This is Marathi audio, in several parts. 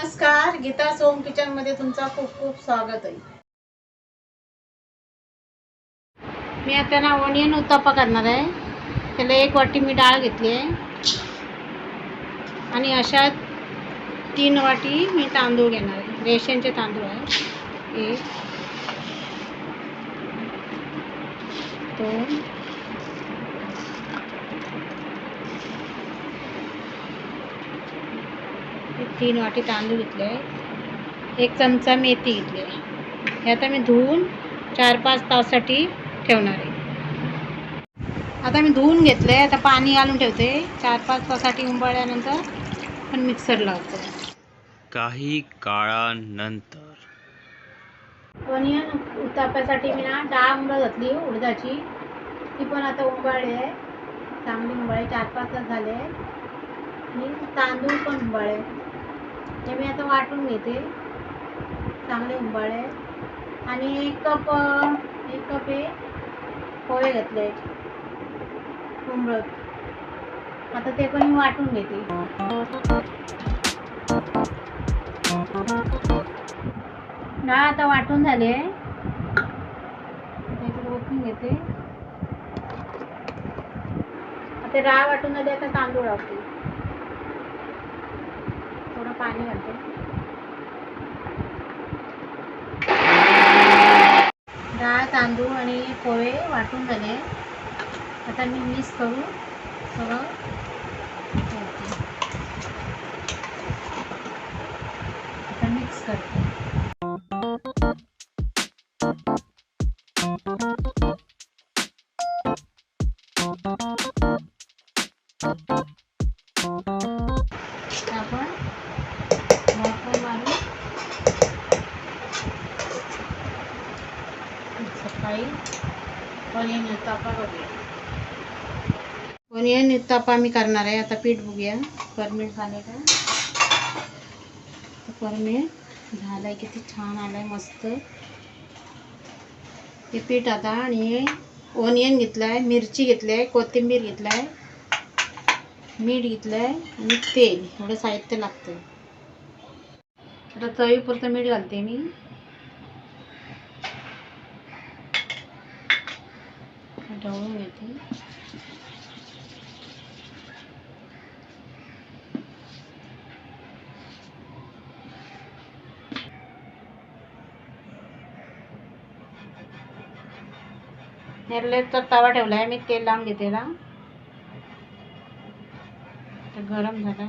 नमस्कार गीता सोम किचनमध्ये तुमचं खूप खूप स्वागत आहे. मी आता ना ओनियन उत्तापा करणार आहे. त्याला एक वाटी मी डाळ घेतली आहे. आणि अशा तीन वाटी मी तांदूळ घेणार आहे. रेशनचे तांदूळ आहे. एक दोन तीन वाटी तांदूळ घेतले. आहे एक चमचा मेथी घेतली. आहे हे आता मी धुवून चार पाच तासासाठी ठेवणार आहे. आता मी धुवून घेतलं आहे आता पाणी घालून ठेवते. चार पाच तासासाठी उंबळल्यानंतर पण मिक्सर लावतो. काही काळानंतर. ओनियन उताप्यासाठी मी ना डाळ उंबळ घातली उडदाची. ती पण आता उंबाळली आहे. चांगली उंबाळी चार पाच तास झाले. मी तांदूळ पण उंबाळे हे मी आता वाटून घेते. चांगले उंबाळे आणि एक कप एक कप हे पोहे घेतले. उंबळत आता ते पण मी वाटून घेते. डाळ आता वाटून झाले. ओतून घेते. आता डाळ वाटून झाली आता तांदूळ टाकते थोडं पाणी घालते. डाळ तांदूळ आणि पोहे वाटून झाले. आता मी मिक्स करू सगळं आता मिक्स करते. आपण सकाळी ओनियन उत्तापा बघूया. ओनियन उत्तापा मी करणार आहे. आता पीठ बघूया. परमीठ झाले का? तर परमीठ झालंय. किती छान आलंय मस्त. हे पीठ आता आणि ओनियन घेतलाय मिरची घेतली आहे कोथिंबीर घेतलाय मीठ घेतलंय आणि तेल. एवढं साहित्य लागतं आता चवीपुरतं मीठ घालते मी. ढवळून घेते. नेरलेचा तवा ठेवलाय मी तेल लावून घेते ना आता गरम झालाय.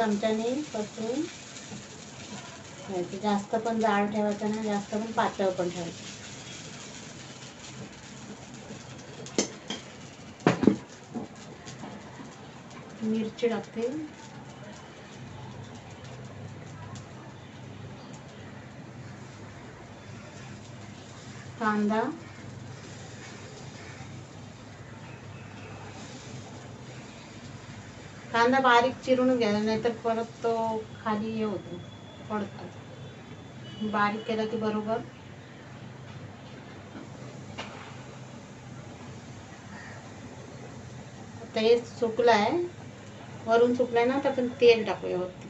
चमच्याने पसरून ठेवायचं जास्त पण जाड ठेवायचं नाही जास्त पण पातळ पण ठेवायचं. मिरची टाकते. कांदा. कांदा बारीक चिरून घ्यायला नाहीतर परत तो खाली हे होतो पडतात बारीक केला की बरोबर. आता हे सुकलं आहे वरून सुकलाय ना तर आपण तेल टाकूया वरती.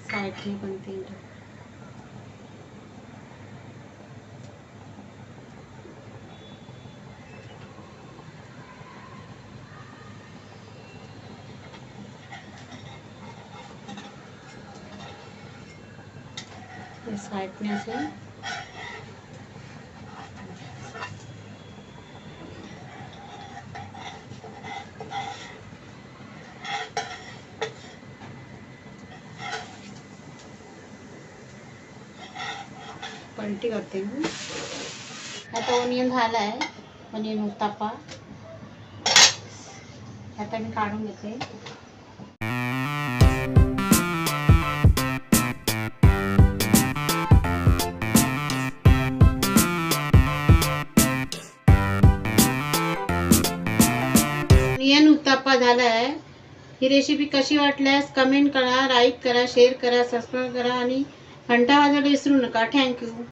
साईडने पण तेल टाकू हे साईडने असं पलटी करते मी आता ओनियन झाला आहे ओनियन उत्तापा आता मी काढून घेते उत्तापा झाला आहे. ही रेसिपी कशी वाटल्यास कमेंट करा लाईक करा शेअर करा सबस्क्राईब करा आणि घंटा वाजायला विसरू नका. थँक्यू